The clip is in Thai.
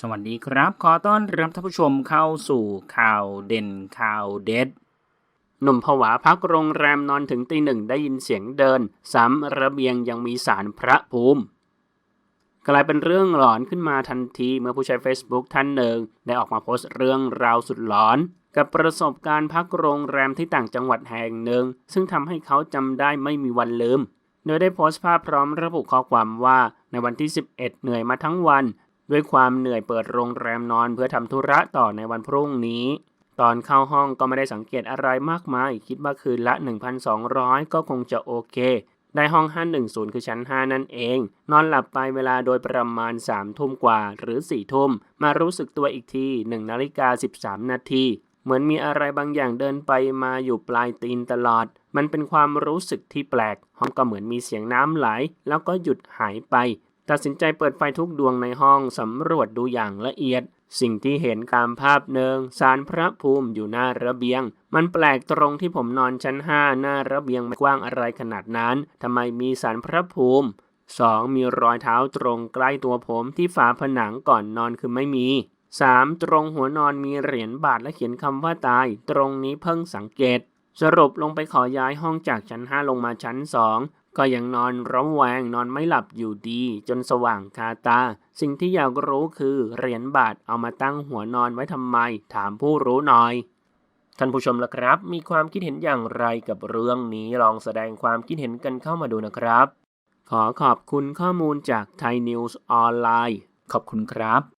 สวัสดีครับ ขอต้อนรับท่านผู้ชมเข้าสู่ข่าวเด่นข่าวเด็ด หนุ่มผวาพักโรงแรมนอนถึงตีหนึ่งได้ยินเสียงเดิน ซ้ำระเบียงยังมีสารพระภูมิ กลายเป็นเรื่องหลอนขึ้นมาทันทีเมื่อผู้ใช้ Facebook ท่านหนึ่ง ได้ออกมาโพสต์เรื่องราวสุดหลอน กับประสบการณ์พักโรงแรมที่ต่างจังหวัดแห่งหนึ่ง ซึ่งทำให้เขาจำได้ไม่มีวันลืม โดยได้โพสต์ภาพพร้อมระบุข้อความว่าในวันที่ 11 เหนื่อยมาทั้งวัน ด้วยความเหนื่อยเปิดโรงแรมนอนเพื่อทำธุระต่อในวันพรุ่งนี้ ตอนเข้าห้องก็ไม่ได้สังเกตอะไรมากมาย คิดว่าคืนละ 1,200 ก็คงจะโอเค ได้ห้อง 510 คือชั้น 5 นั่นเอง นอนหลับไปเวลาโดยประมาณ 3 ทุ่มกว่าหรือ 4 ทุ่ม มารู้สึกตัวอีกที 1 นาฬิกา 13 นาทีเหมือนมีอะไรบางอย่างเดินไปมาอยู่ปลายตีนตลอด มันเป็นความรู้สึกที่แปลก ห้องก็เหมือนมีเสียงน้ำไหล แล้วก็หยุดหายไป ตัดสินใจเปิดไฟทุกดวงในห้องสำรวจดูอย่างละเอียด สิ่งที่เห็นตามภาพหนึ่งสารพระภูมิอยู่หน้าระเบียง มันแปลกตรงที่ผมนอนชั้น5หน้าระเบียงไม่กว้างอะไรขนาดนั้นทำไมมีสารพระภูมิ 2. มีรอยเท้าตรงใกล้ตัวผมที่ฝาผนังก่อนนอนคือไม่มี 3. ตรงหัวนอนมีเหรียญบาทและเขียนคำว่าตาย ตรงนี้เพิ่งสังเกต สรุปลงไปขอย้ายห้องจากชั้น 5 ลงมาชั้น 2 ก็ยังนอนร้องแวงนอนไม่หลับอยู่ดี จนสว่างคาตา สิ่งที่อยากรู้คือเหรียญบาทเอามาตั้งหัวนอนไว้ทำไม ถามผู้รู้หน่อยท่านผู้ชมละครับ มีความคิดเห็นอย่างไรกับเรื่องนี้ลองแสดงความคิดเห็นกันเข้ามาดูนะครับ ขอขอบคุณข้อมูลจากไทยนิวส์ออนไลน์ขอบคุณครับ